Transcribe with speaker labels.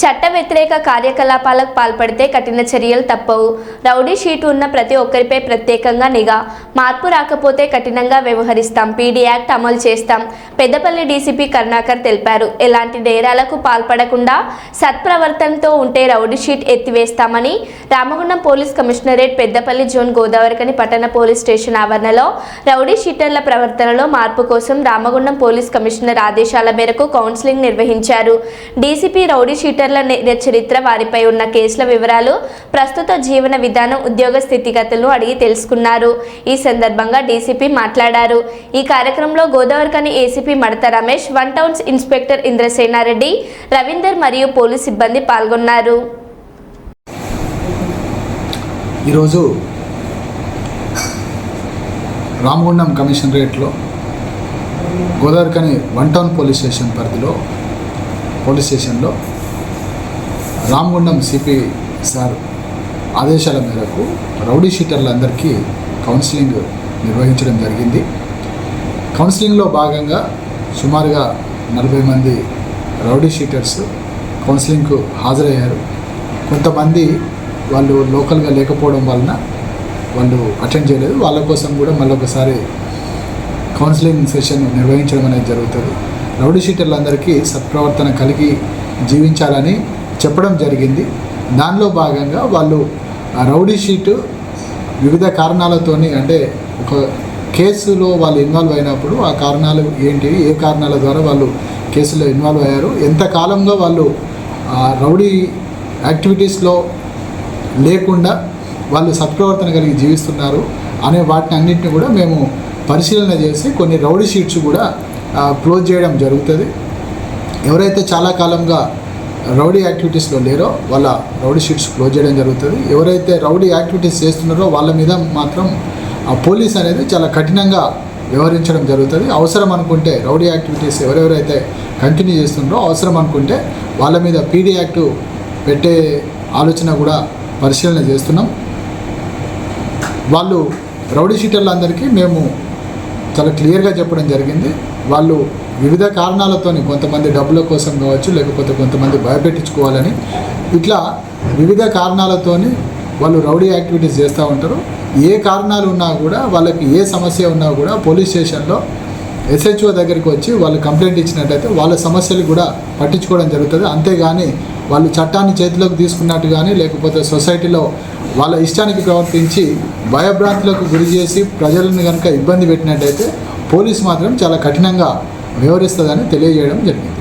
Speaker 1: చట్ట వ్యతిరేక కార్యకలాపాలకు పాల్పడితే కఠిన చర్యలు తప్పవు. రౌడీ షీటు ఉన్న ప్రతి ఒక్కరిపై ప్రత్యేకంగా నిఘా. మార్పు రాకపోతే కఠినంగా వ్యవహరిస్తాం. పీడీ యాక్ట్ అమలు చేస్తాం. పెద్దపల్లి డీసీపీ కరుణాకర్ తెలిపారు. ఎలాంటి నేరాలకు పాల్పడకుండా సత్ప్రవర్తనతో ఉంటే rowdy sheet ఎత్తివేస్తామని Ramagundam police commissionerate Peddapalli zone Godavarikhani పట్టణ పోలీస్ స్టేషన్ ఆవరణలో రౌడీ షీటర్ల ప్రవర్తనలో మార్పు కోసం రామగుండం పోలీస్ కమిషనర్ ఆదేశాల మేరకు కౌన్సిలింగ్ నిర్వహించారు. డీసీపీ రౌడీ షీటర్ నేర చరిత్ర వారిపై ఉన్న కేసుల వివరాలు ప్రస్తుత జీవన విధానం ఉద్యోగ స్థితిగతులను అడిగి తెలుసుకున్నారు. ఈ సందర్భంగా డీసీపీ మాట్లాడారు. ఈ కార్యక్రమంలో Godavarikhani ACP Madatha Ramesh one towns inspector Indrasena Reddy Raveender మరియు పోలీస్ సిబ్బంది పాల్గొన్నారు.
Speaker 2: ఈరోజు Ramagundam కమిషనరేట్లో Godavarikhani one town police station పరిధిలో పోలీస్ స్టేషన్లో రామగుండం సిపి సార్ ఆదేశాల మేరకు రౌడీ షీటర్లందరికీ కౌన్సిలింగ్ నిర్వహించడం జరిగింది. కౌన్సిలింగ్లో భాగంగా సుమారుగా నలభై మంది రౌడీ షీటర్స్ కౌన్సిలింగ్కు హాజరయ్యారు. కొంతమంది వాళ్ళు లోకల్గా లేకపోవడం వలన వాళ్ళు అటెండ్ చేయలేదు. వాళ్ళ కోసం కూడా మళ్ళొకసారి కౌన్సిలింగ్ సెషన్ నిర్వహించడం అనేది జరుగుతుంది. రౌడీ షీటర్లందరికీ సత్ప్రవర్తన కలిగి జీవించాలని చెప్పడం జరిగింది. దానిలో భాగంగా వాళ్ళు రౌడీ షీటు వివిధ కారణాలతోని అంటే ఒక కేసులో వాళ్ళు ఇన్వాల్వ్ అయినప్పుడు ఆ కారణాలు ఏంటివి ఏ కారణాల ద్వారా వాళ్ళు కేసులో ఇన్వాల్వ్ అయ్యారు ఎంత కాలంగా వాళ్ళు రౌడీ యాక్టివిటీస్లో లేకుండా వాళ్ళు సత్ప్రవర్తన కలిగి జీవిస్తున్నారు అనే వాటిని అన్నింటిని కూడా మేము పరిశీలన చేసి కొన్ని రౌడీ షీట్స్ కూడా క్లోజ్ చేయడం జరుగుతుంది. ఎవరైతే చాలా కాలంగా రౌడీ యాక్టివిటీస్లో లేరో వాళ్ళ రౌడీ షీట్స్ క్లోజ్ చేయడం జరుగుతుంది. ఎవరైతే రౌడీ యాక్టివిటీస్ చేస్తున్నారో వాళ్ళ మీద మాత్రం ఆ పోలీస్ అనేది చాలా కఠినంగా వ్యవహరించడం జరుగుతుంది. అవసరం అనుకుంటే రౌడీ యాక్టివిటీస్ ఎవరెవరైతే కంటిన్యూ చేస్తున్నారో అవసరం అనుకుంటే వాళ్ళ మీద పీడీ యాక్ట్ పెట్టే ఆలోచన కూడా పరిశీలన చేస్తున్నాం. వాళ్ళు రౌడీ షీటర్లందరికీ మేము చాలా క్లియర్గా చెప్పడం జరిగింది. వాళ్ళు వివిధ కారణాలతోని కొంతమంది డబ్బుల కోసం కావచ్చు లేకపోతే కొంతమంది భయపెట్టించుకోవాలని ఇట్లా వివిధ కారణాలతోని వాళ్ళు రౌడీ యాక్టివిటీస్ చేస్తూ ఉంటారు. ఏ కారణాలు ఉన్నా కూడా వాళ్ళకి ఏ సమస్య ఉన్నా కూడా పోలీస్ స్టేషన్లో ఎస్హెచ్ఓ దగ్గరికి వచ్చి వాళ్ళు కంప్లైంట్ ఇచ్చినట్టయితే వాళ్ళ సమస్యలు కూడా పట్టించుకోవడం జరుగుతుంది. అంతేగాని వాళ్ళు చట్టాన్ని చేతిలోకి తీసుకున్నట్టు కానీ లేకపోతే సొసైటీలో వాళ్ళ ఇష్టానికి ప్రవర్తించి భయభ్రాంతులకు గురి చేసి ప్రజలను కనుక ఇబ్బంది పెట్టినట్టయితే పోలీస్ మాత్రం చాలా కఠినంగా వ్యవహరిస్తుందని తెలియజేయడం జరిగింది.